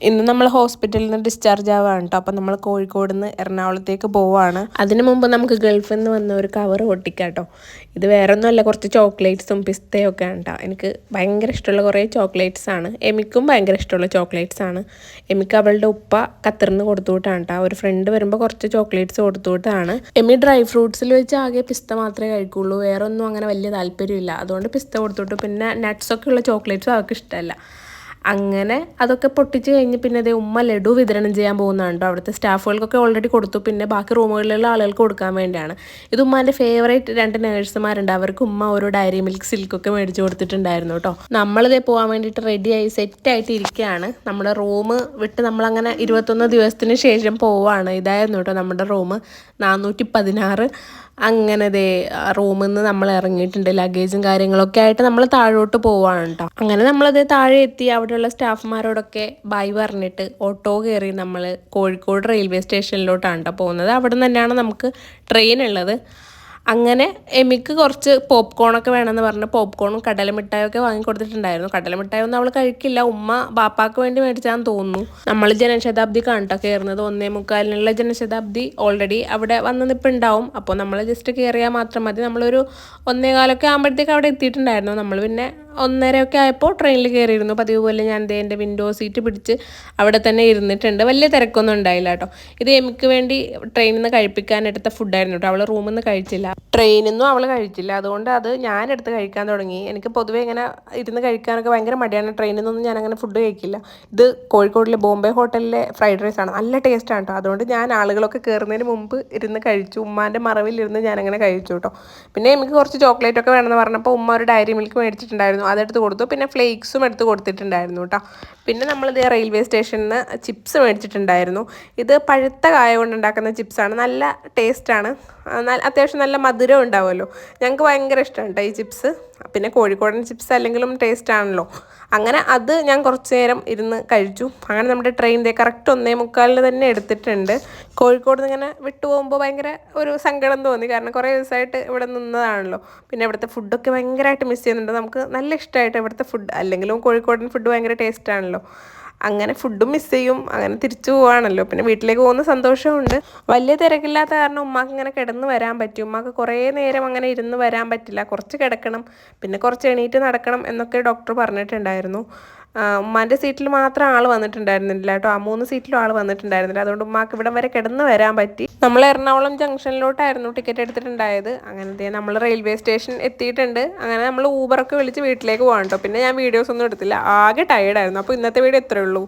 ഇന്ന് നമ്മൾ ഹോസ്പിറ്റലിൽ നിന്ന് ഡിസ്ചാർജ് ആവുകയാണ് കേട്ടോ അപ്പം നമ്മൾ കോഴിക്കോട് നിന്ന് എറണാകുളത്തേക്ക് പോവുകയാണ് അതിന് മുമ്പ് നമുക്ക് ഗൾഫിൽ നിന്ന് വന്ന ഒരു കവർ പൊട്ടിക്കാട്ടോ ഇത് വേറെ ഒന്നുമല്ല കുറച്ച് ചോക്ലേറ്റ്സും പിസ്തയും ഒക്കെ ആണ് കേട്ടോ എനിക്ക് ഭയങ്കര ഇഷ്ടമുള്ള കുറേ ചോക്ലേറ്റ്സ് ആണ്. എമിക്കും ഭയങ്കര ഇഷ്ടമുള്ള ചോക്ലേറ്റ്സ് ആണ്. എമിക്ക് അവളുടെ ഉപ്പ ഖത്തറിന് കൊടുത്തുവിട്ടാണ് കേട്ടോ ഒരു ഫ്രണ്ട് വരുമ്പോൾ കുറച്ച് ചോക്ലേറ്റ്സ് കൊടുത്തുവിട്ടാണ്. എമി ഡ്രൈ ഫ്രൂട്ട്സിൽ വെച്ച് ആകെ പിസ്ത മാത്രമേ കഴിക്കുള്ളൂ. വേറെ ഒന്നും അങ്ങനെ വലിയ താല്പര്യമില്ല. അതുകൊണ്ട് പിസ്ത കൊടുത്തുവിട്ടു. പിന്നെ നട്ട്സൊക്കെ ഉള്ള ചോക്ലേറ്റ്സും അവൾക്ക് ഇഷ്ടമല്ല. അങ്ങനെ അതൊക്കെ പൊട്ടിച്ച് കഴിഞ്ഞ് പിന്നെ അതേ ഉമ്മ ലഡു വിതരണം ചെയ്യാൻ പോകുന്നതാണ് കേട്ടോ അവിടുത്തെ സ്റ്റാഫുകൾക്കൊക്കെ ഓൾറെഡി കൊടുത്തു. പിന്നെ ബാക്കി റൂമുകളിലുള്ള ആളുകൾക്ക് കൊടുക്കാൻ വേണ്ടിയാണ്. ഇത് ഉമ്മാന്റെ ഫേവറേറ്റ് രണ്ട് നേഴ്സുമാരുണ്ട് അവർക്ക് ഉമ്മ ഓരോ ഡയറി മിൽക്ക് സിൽക്കൊക്കെ മേടിച്ച് കൊടുത്തിട്ടുണ്ടായിരുന്നു കേട്ടോ നമ്മളിതേ പോകാൻ വേണ്ടിയിട്ട് റെഡിയായി സെറ്റായിട്ട് ഇരിക്കുകയാണ് നമ്മുടെ റൂം വിട്ട് നമ്മളങ്ങനെ ഇരുപത്തൊന്ന് ദിവസത്തിന് ശേഷം പോവാണ്. ഇതായിരുന്നു കേട്ടോ നമ്മുടെ റൂം നാനൂറ്റി പതിനാറ് അങ്ങനെ ദേ റൂമിൽ നിന്ന് നമ്മൾ ഇറങ്ങിയിട്ടുണ്ട്. ലഗേജും കാര്യങ്ങളൊക്കെ ആയിട്ട് നമ്മൾ താഴോട്ട് പോവാണ് കേട്ടോ അങ്ങനെ നമ്മളത് താഴെ എത്തി. അവിടെയുള്ള സ്റ്റാഫ്മാരോടൊക്കെ ബൈ പറഞ്ഞിട്ട് ഓട്ടോ കയറി നമ്മൾ കോഴിക്കോട് റെയിൽവേ സ്റ്റേഷനിലോട്ടാണ് പോകുന്നത്. അവിടെ നിന്ന് തന്നെയാണ് നമുക്ക് ട്രെയിൻ ഉള്ളത്. അങ്ങനെ എമിക്ക് കുറച്ച് പോപ്കോണൊക്കെ വേണമെന്ന് പറഞ്ഞ്. പോപ്കോണും കടലമിഠായൊക്കെ വാങ്ങിക്കൊടുത്തിട്ടുണ്ടായിരുന്നു കൊടുത്തിട്ടുണ്ടായിരുന്നു. കടലമിഠായി ഒന്നും അവൾ കഴിക്കില്ല. ഉമ്മ ബാപ്പാക്ക് വേണ്ടി മേടിച്ചാന്ന് തോന്നുന്നു. നമ്മൾ ജനശതാബ്ദി കണ്ടോ കയറുന്നത് ഒന്നേ മുക്കാലിനുള്ള ജനശതാബ്ദി ഓൾറെഡി അവിടെ വന്ന് നിൽപ്പുണ്ടാവും അപ്പോൾ നമ്മൾ ജസ്റ്റ് കയറിയാൽ മാത്രം മതി. നമ്മളൊരു ഒന്നേകാലൊക്കെ ആകുമ്പോഴത്തേക്ക് അവിടെ എത്തിയിട്ടുണ്ടായിരുന്നു. നമ്മൾ പിന്നെ ഒന്നരയൊക്കെ ആയപ്പോൾ ട്രെയിനിൽ കയറിയിരുന്നു. പതിവ് പോലെ ഞാൻ ദേ എന്റെ വിൻഡോ സീറ്റ് പിടിച്ച് അവിടെ തന്നെ ഇരുന്നിട്ടുണ്ട്. വലിയ തിരക്കൊന്നും ഉണ്ടായില്ല കേട്ടോ. ഇത് എനിക്ക് വേണ്ടി ട്രെയിനിൽ നിന്ന് കഴിപ്പിക്കാൻ എടുത്ത ഫുഡായിരുന്നു കേട്ടോ. അവൾ റൂമിൽ നിന്ന് കഴിച്ചില്ല. ട്രെയിനിൽ നിന്നും അവൾ കഴിച്ചില്ല. അതുകൊണ്ട് അത് ഞാൻ എടുത്ത് കഴിക്കാൻ തുടങ്ങി. എനിക്ക് പൊതുവെ ഇങ്ങനെ ഇരുന്ന് കഴിക്കാനൊക്കെ ഭയങ്കര മടിയാണ്. ട്രെയിനിൽ നിന്നൊന്നും ഞാൻ അങ്ങനെ ഫുഡ് കഴിക്കില്ല. ഇത് കോഴിക്കോടിലെ ബോംബെ ഹോട്ടലിലെ ഫ്രൈഡ് റൈസ് ആണ്. നല്ല ടേസ്റ്റ് ആണ് കേട്ടോ. അതുകൊണ്ട് ഞാൻ ആളുകളൊക്കെ കയറുന്നതിന് മുമ്പ് ഇരുന്ന് കഴിച്ചു. ഉമ്മാന്റെ മറവിലിരുന്ന് ഞാൻ അങ്ങനെ കഴിച്ചു കേട്ടോ. പിന്നെ എനിക്ക് കുറച്ച് ചോക്ലേറ്റ് ഒക്കെ വേണമെന്ന് പറഞ്ഞപ്പോൾ ഉമ്മ ഒരു ഡയറി മിൽക്ക് മേടിച്ചിട്ടുണ്ടായിരുന്നു. അതെടുത്ത് കൊടുത്തു. പിന്നെ ഫ്ലേക്സും എടുത്ത് കൊടുത്തിട്ടുണ്ടായിരുന്നു കേട്ടോ പിന്നെ നമ്മളിത് റെയിൽവേ സ്റ്റേഷനിൽ നിന്ന് ചിപ്സ് മേടിച്ചിട്ടുണ്ടായിരുന്നു. ഇത് പഴുത്ത കായ കൊണ്ട് ഉണ്ടാക്കുന്ന ചിപ്സാണ്. നല്ല ടേസ്റ്റാണ്. അത്യാവശ്യം നല്ല മധുരം ഉണ്ടാവുമല്ലോ. ഞങ്ങൾക്ക് ഭയങ്കര ഇഷ്ടമാണ് കേട്ടോ ഈ ചിപ്സ്. പിന്നെ കോഴിക്കോടൻ ചിപ്സ് അല്ലെങ്കിലും ടേസ്റ്റ് ആണല്ലോ. അങ്ങനെ അത് ഞാൻ കുറച്ച് നേരം ഇരുന്ന് കഴിച്ചു. അങ്ങനെ നമ്മുടെ ട്രെയിൻ കറക്റ്റ് ഒന്നേ മുക്കാലിൽ തന്നെ എടുത്തിട്ടുണ്ട്. കോഴിക്കോട് നിന്ന് ഇങ്ങനെ വിട്ടു പോകുമ്പോൾ ഭയങ്കര ഒരു സങ്കടം തോന്നി. കാരണം കുറേ ദിവസമായിട്ട് ഇവിടെ നിന്നതാണല്ലോ. പിന്നെ ഇവിടുത്തെ ഫുഡൊക്കെ ഭയങ്കരമായിട്ട് മിസ് ചെയ്യുന്നുണ്ട്. നമുക്ക് നല്ല ഇഷ്ടമായിട്ട് ഇവിടുത്തെ ഫുഡ് അല്ലെങ്കിലും കോഴിക്കോടൻ ഫുഡ് ഭയങ്കര ടേസ്റ്റ് ആണല്ലോ. അങ്ങനെ ഫുഡും മിസ് ചെയ്യും അങ്ങനെ തിരിച്ചു പോവാണല്ലോ. പിന്നെ വീട്ടിലേക്ക് പോകുന്ന സന്തോഷമുണ്ട്. വലിയ തിരക്കില്ലാത്ത കാരണം ഉമ്മാക്ക് ഇങ്ങനെ കിടന്ന് വരാൻ പറ്റും. ഉമ്മാക്ക് കുറേ നേരം അങ്ങനെ ഇരുന്ന് വരാൻ പറ്റില്ല. കുറച്ച് കിടക്കണം പിന്നെ കുറച്ച് എണീറ്റ് നടക്കണം എന്നൊക്കെ ഡോക്ടർ പറഞ്ഞിട്ടുണ്ടായിരുന്നു. ഉമ്മാന്റെ സീറ്റിൽ മാത്രം ആൾ വന്നിട്ടുണ്ടായിരുന്നില്ല കേട്ടോ ആ മൂന്ന് സീറ്റിലും ആൾ വന്നിട്ടുണ്ടായിരുന്നില്ല. അതുകൊണ്ട് ഉമ്മാക്ക് ഇവിടം വരെ കിടന്ന് വരാൻ പറ്റി. നമ്മൾ എറണാകുളം ജംഗ്ഷനിലോട്ടായിരുന്നു ടിക്കറ്റ് എടുത്തിട്ടുണ്ടായത്. അങ്ങനത്തെ നമ്മൾ റെയിൽവേ സ്റ്റേഷൻ എത്തിയിട്ടുണ്ട്. അങ്ങനെ നമ്മൾ ഊബറൊക്കെ വിളിച്ച് വീട്ടിലേക്ക് പോകാം കേട്ടോ പിന്നെ ഞാൻ വീഡിയോസ് ഒന്നും എടുത്തില്ല. ആകെ ടയേർഡായിരുന്നു അപ്പോൾ ഇന്നത്തെ വീഡിയോ ഇത്രയേ ഉള്ളൂ.